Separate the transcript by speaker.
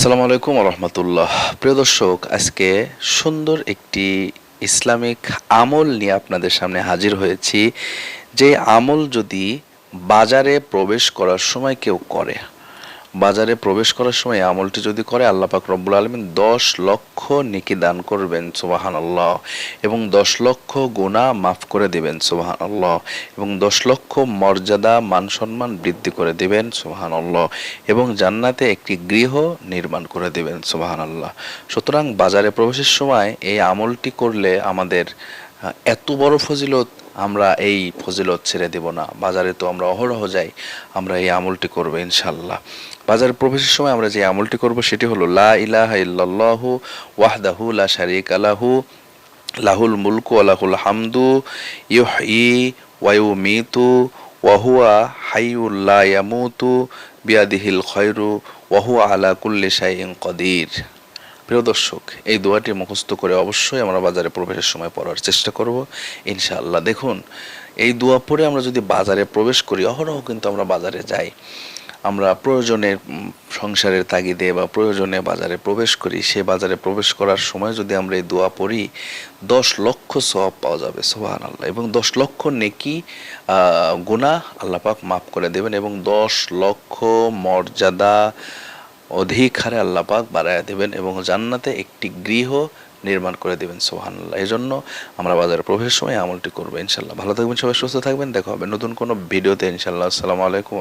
Speaker 1: আসসালামু আলাইকুম রহমতুল্লাহ। প্রিয় দর্শক, আজকে সুন্দর একটি ইসলামিক আমল নিয়ে আপনাদের সামনে হাজির হয়েছি। যে আমল যদি বাজারে প্রবেশ করার সময় কেউ করে বাজারে প্রবেশ করার সময় আমলটি যদি করে, আল্লাহ পাক রব্বুল আলমিন দশ লক্ষ নেকি দান করবেন সুবাহান আল্লাহ এবং দশ লক্ষ গুণা মাফ করে দেবেন সুবাহান আল্লাহ এবং দশ লক্ষ মর্যাদা, মান সম্মান বৃদ্ধি করে দেবেন সুবাহান আল্লাহ এবং জান্নাতে একটি গৃহ নির্মাণ করে দেবেন সুবাহান আল্লাহ সুতরাং বাজারে প্রবেশের সময় এই আমলটি করলে আমাদের এত বড় ফজিলত আমরা এই ফজিলত ছেড়ে দেব না। বাজারে তো আমরা অহরহ যাই, আমরা এই আমলটি করব ইনশাল্লাহ বাজারে প্রবেশের সময় আমরা যে আমলটি করব সেটি হলো, লা ইলাহা ইল্লাল্লাহু ওয়াহদাহু লা শারীকা আলাহু লাহুল মুলকু ওয়া লাহুল হামদু, ইউহয়ি ওয়া ইউমীতু, ওয়া হুয়া হাইয়ুল লা ইয়ামুতু, বিয়াদিহিল খায়রু, ওয়া হুয়া আলা কুল্লি শাইইন কদির। প্রিয় দর্শক এই দোয়াটি মুখস্থ করে অবশ্যই আমরা বাজারে প্রবেশের সময় পড়ার চেষ্টা করব ইনশাআল্লাহ। দেখুন এই দোয়া পড়ে আমরা যদি বাজারে প্রবেশ করি অহরহ কিন্তু আমরা বাজারে যাই। আমরা প্রয়োজনের উম, সংসারের তাগিদে বা প্রয়োজনে বাজারে প্রবেশ করি সে বাজারে প্রবেশ করার সময় যদি আমরা এই দোয়া পড়ি দশ লক্ষ সব পাওয়া যাবে সোহান আল্লাহ এবং দশ লক্ষ নেকি গুনাহ আল্লাহ মাফ করে দেবেন এবং দশ লক্ষ মর্যাদা অধিক হারে আল্লাপাক বাড়াইয়া দেবেন এবং জান্নাতে একটি গৃহ নির্মাণ করে দেবেন সোহানুল্লাহ এই জন্য আমরা বাজারে প্রবেশের সময় আমলটি করব ইনশাল্লাহ ভালো থাকবেন, সবাই সুস্থ থাকবেন। দেখা হবে নতুন কোনো ভিডিওতে ইনশাল্লাহ আসসালামু আলাইকুম।